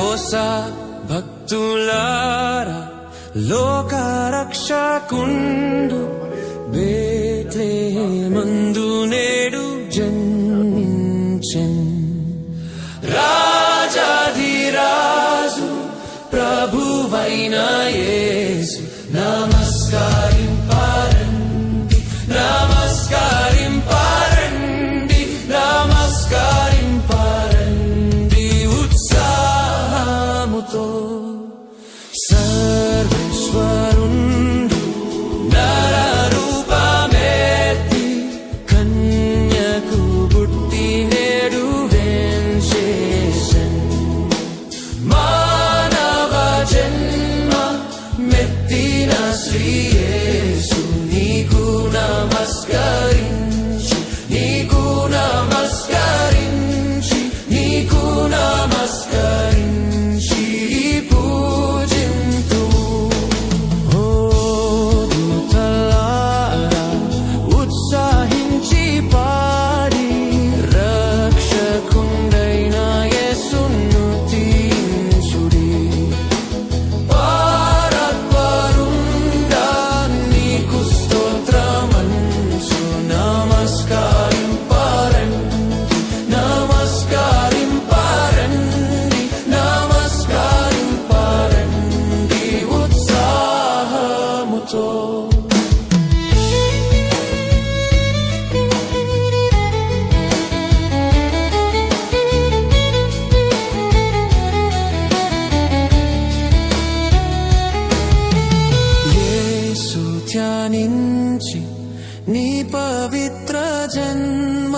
ఓసా భక్తులారా లోకరక్షకుండు బేట్లే మందు రాజాధిరాజు ప్రభువైన యేసు. నమస్కరింపారండి మెత్తిన శ్రీయేసు నీకు నమస్కరించి amato. ധ്യാനിഞ്ചി നീ പവിത്ര ജന്മ